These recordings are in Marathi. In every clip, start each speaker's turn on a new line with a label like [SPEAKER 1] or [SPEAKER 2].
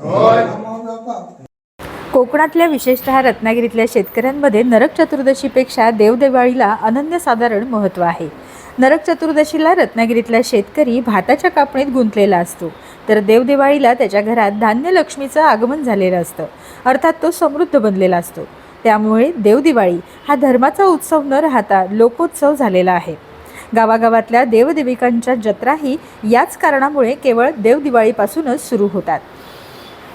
[SPEAKER 1] Right.
[SPEAKER 2] कोकणातल्या विशेषतः रत्नागिरीतल्या शेतकऱ्यांमध्ये नरक चतुर्दशीपेक्षा देवदिवाळीला अनन्यसाधारण महत्त्व आहे. नरक चतुर्दशीला रत्नागिरीतला शेतकरी भाताच्या कापणीत गुंतलेला असतो. तर देवदिवाळीला त्याच्या घरात धान्य लक्ष्मीचं आगमन झालेलं असतं. अर्थात तो समृद्ध बनलेला असतो. त्यामुळे देवदिवाळी हा धर्माचा उत्सव न राहता लोकोत्सव झालेला आहे. गावागावातल्या देवदेविकांच्या जत्राही याच कारणामुळे केवळ देवदिवाळीपासूनच सुरू होतात.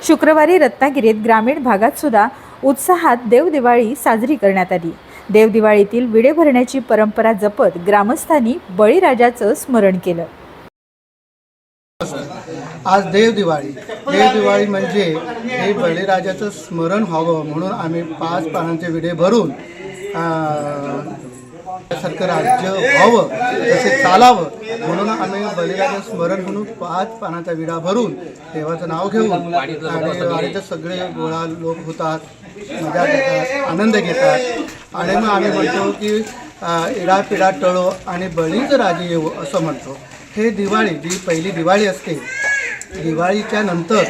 [SPEAKER 2] शुक्रवारी रत्नागिरीत ग्रामीण भागात सुद्धा उत्साहात देवदिवाळी साजरी करण्यात आली. देवदिवाळीतील विडे भरण्याची परंपरा जपत ग्रामस्थांनी बळीराजाचं स्मरण केलं.
[SPEAKER 3] आज देवदिवाळी देवदिवाळी म्हणजे हे बळीराजाचं स्मरण व्हावं म्हणून आम्ही पाच पानांचे विडे भरून सारखं राज्य व्हावं तसे चालावं म्हणून आम्ही बलिराचं स्मरण म्हणून पाच पानाचा विडा भरून देवाचं नाव घेऊन आणि सगळे गोळा लोक होतात मजा घेतात आनंद घेतात. आणि मग आम्ही म्हणतो की इडा पिडा टळो आणि बळीच राजे येऊ असं म्हणतो. हे दिवाळी जी पहिली दिवाळी असते दिवाळीच्या नंतर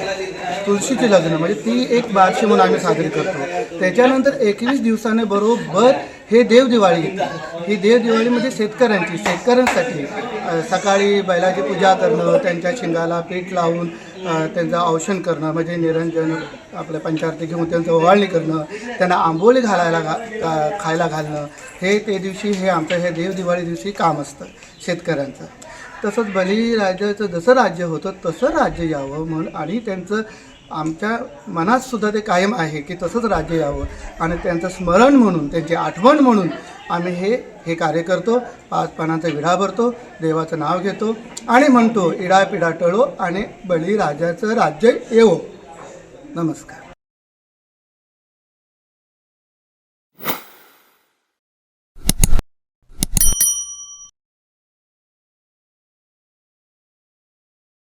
[SPEAKER 3] तुळशीचे लग्न म्हणजे ती एक बारशी म्हणून आम्ही साजरी करतो. त्याच्यानंतर एकवीस दिवसाने बरोबर हे देव दिवाळी ही देव दिवाळी म्हणजे शेतकऱ्यांची शेतकऱ्यांसाठी सकाळी बैलाची पूजा करणं त्यांच्या शिंगाला पीठ लावून त्यांचं औषण करणं म्हणजे निरंजन आपल्या पंचारती घेऊन त्यांचं ओवाळणी करणं त्यांना आंबोली घालायला घा खायला घालणं हे ते दिवशी हे आमचं हे देव दिवाळी दिवशी काम असतं शेतकऱ्यांचं. तसंच बलिराजाचं जसं राज्य होतं तसं राज्य यावं म्हणून आणि त्यांचं आमच्या मनात सुद्धा ते कायम आहे की तसंच राज्य यावं आणि त्यांचं स्मरण म्हणून त्यांची आठवण म्हणून आम्ही हे हे कार्य करतो. पाच पानांचा विडा भरतो देवाचं नाव घेतो आणि म्हणतो इडा पिडा टळो आणि बळीराजाचं राज्य येवो. नमस्कार.